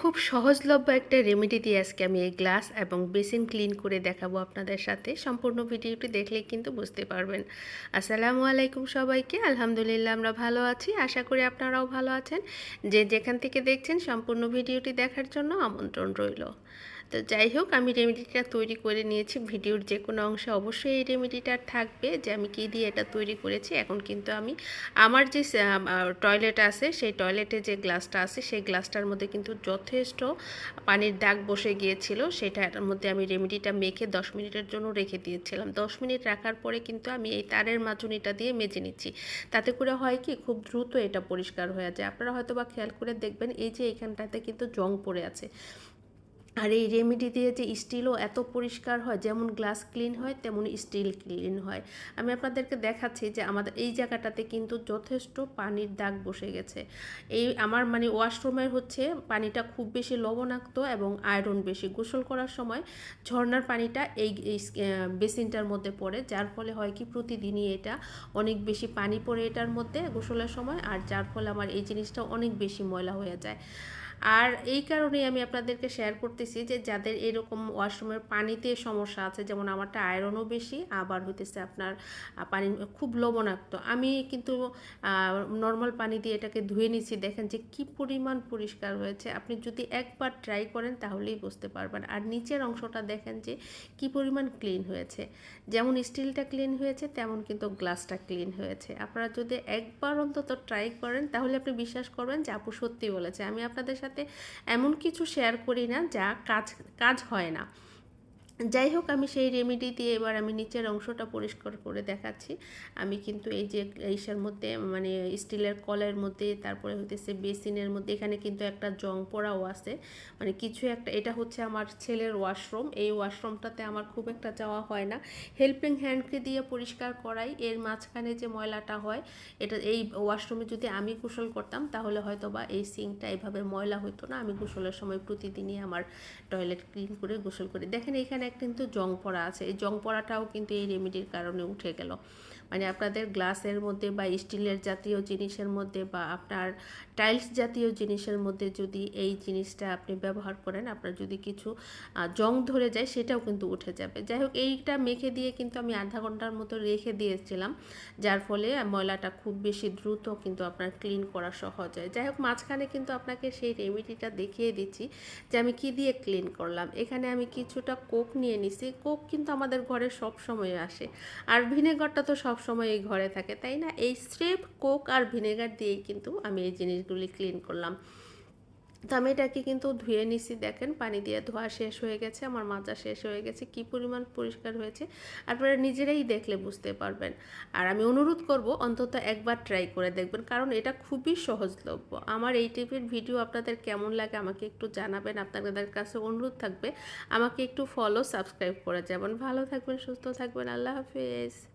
খুব সহজলভ্য একটা রেমেডি দিয়ে আজকে আমি এই গ্লাস এবং বেসিন ক্লিন করে দেখাবো আপনাদের সাথে। সম্পূর্ণ ভিডিওটি দেখলে কিন্তু বুঝতে পারবেন। আসসালামু আলাইকুম সবাইকে। আলহামদুলিল্লাহ, আমরা ভালো আছি। আশা করি আপনারাও ভালো আছেন। যে যেখান থেকে দেখছেন, সম্পূর্ণ ভিডিওটি দেখার জন্য আমন্ত্রণ রইল। তো যাই হোক, আমি রেমেডিটা তৈরি করে নিয়েছি। ভিডিওর যে কোনো অংশে অবশ্যই এই রেমেডিটা থাকবে যে আমি কী দিয়ে এটা তৈরি করেছি। এখন কিন্তু আমি আমার যে টয়লেট আছে, সেই টয়লেটে যে গ্লাসটা আছে, সেই গ্লাসটার মধ্যে কিন্তু যথেষ্ট পানির দাগ বসে গিয়েছিল। সেটার মধ্যে আমি রেমেডিটা মেখে দশ মিনিটের জন্য রেখে দিয়েছিলাম। দশ মিনিট রাখার পরে কিন্তু আমি এই তারের মাজুনিটা দিয়ে মেজে নিচ্ছি। তাতে করে হয় কি, খুব দ্রুত এটা পরিষ্কার হয়ে যায়। আপনারা হয়তো বা খেয়াল করে দেখবেন, এই যে এখানটাতে কিন্তু জং পড়ে আছে। আর এই রেমেডি দিয়ে যে স্টিলও এত পরিষ্কার হয়, যেমন গ্লাস ক্লিন হয়, তেমন স্টিল ক্লিন হয়। আমি আপনাদেরকে দেখাচ্ছি যে আমাদের এই জায়গাটাতে কিন্তু যথেষ্ট পানির দাগ বসে গেছে। এই আমার মানে ওয়াশরুমের হচ্ছে পানিটা খুব বেশি লবণাক্ত এবং আয়রন বেশি। গোসল করার সময় ঝর্নার পানিটা এই বেসিনটার মধ্যে পড়ে, যার ফলে হয় কি প্রতিদিনই এটা অনেক বেশি পানি পড়ে এটার মধ্যে গোসলের সময়, আর যার ফলে আমার এই জিনিসটা অনেক বেশি ময়লা হয়ে যায়। আর এই কারণেই আমি আপনাদেরকে শেয়ার করতেছি যে যাদের এরকম ওয়াশরুমের পানিতে সমস্যা আছে, যেমন আমারটা আয়রনও বেশি, আবার হইতেছে আপনার পানি খুব লবণাক্ত। আমি কিন্তু নর্মাল পানি দিয়ে এটাকে ধুয়ে নিচ্ছি দেখেন যে কি পরিমাণ পরিষ্কার হয়েছে। আপনি যদি একবার ট্রাই করেন, তাহলেই বুঝতে পারবেন। আর নিচের অংশটা দেখেন যে কি পরিমাণ ক্লিন হয়েছে। যেমন স্টিলটা ক্লিন হয়েছে, তেমন কিন্তু গ্লাসটা ক্লিন হয়েছে। আপনারা যদি একবার অন্তত ট্রাই করেন, তাহলে আপনি বিশ্বাস করবেন যে আপু সত্যি বলেছে। আমি আপনাদের সাথে এমন কিছু শেয়ার করি না যা কাজ কাজ হয় না। যাই হোক, আমি সেই রেমেডি দিয়ে এবার আমি নিচের অংশটা পরিষ্কার করে দেখাচ্ছি। আমি কিন্তু এই যে ইসের মধ্যে মানে স্টিলের কলের মধ্যে, তারপরে হইতেছে বেসিনের মধ্যে, এখানে কিন্তু একটা জং পড়াও আছে। মানে কিছু একটা, এটা হচ্ছে আমার ছেলের ওয়াশরুম এই ওয়াশরুমটাতে আমার খুব একটা যাওয়া হয় না। হেল্পিং হ্যান্ডকে দিয়ে পরিষ্কার করাই। এর মাঝখানে যে ময়লাটা হয়, এটা এই ওয়াশরুমে যদি আমি গোসল করতাম, তাহলে হয়তো বা এই সিঙ্কটা এইভাবে ময়লা হতো না। আমি গোসলের সময় প্রতিদিনই আমার টয়লেট ক্লিন করে গোসল করি। দেখেন এখানে কিন্তু জং পড়া আছে। এই জং পড়াটাও কিন্তু এই রেমেডির কারণে উঠে গেল। মানে আপনাদের গ্লাসের মধ্যে বা স্টিলের জাতীয় জিনিসের মধ্যে বা আপনার টাইলস জাতীয় জিনিসের মধ্যে যদি এই জিনিসটা আপনি ব্যবহার করেন, আপনার যদি কিছু জং ধরে যায় সেটাও কিন্তু উঠে যাবে। যাই হোক, এইটা মেখে দিয়ে কিন্তু আমি আধা ঘণ্টার মতো রেখে দিয়েছিলাম। যার ফলে ময়লাটা খুব বেশি দ্রুত কিন্তু আপনার ক্লিন করা সহজ হয়। যাই হোক, মাঝখানে কিন্তু আপনাকে সেই রেমেডিটা দেখিয়ে দিচ্ছি যে আমি কি দিয়ে ক্লিন করলাম। এখানে আমি কিছুটা কোক নিয়ে নিছি, কোক কিন্তু আমাদের ঘরে সব সময় আসে। আর ভিনেগারটা তো সব সময় এই ঘরে থাকে, তাই না? এই স্রেফ কোক আর ভিনেগার দিয়েই কিন্তু আমি এই জিনিসগুলি ক্লিন করলাম। তো আমি এটাকে কিন্তু ধুয়ে নিছি, দেখেন, পানি দিয়ে ধোয়া শেষ হয়ে গেছে, আমার মাজা শেষ হয়ে গেছে, কি পরিমাণ পরিষ্কার হয়েছে, আপনারা নিজেরাই দেখলে বুঝতে পারবেন। আর আমি অনুরোধ করব, অন্তত একবার ট্রাই করে দেখবেন, কারণ এটা খুবই সহজলভ্য। আমার এই টাইপের ভিডিও আপনাদের কেমন লাগে আমাকে একটু জানাবেন, আপনাদের কাছে অনুরোধ থাকবে, আমাকে একটু ফলো সাবস্ক্রাইব করে যাবেন। ভালো থাকবেন, সুস্থ থাকবেন, আল্লাহ হাফেজ।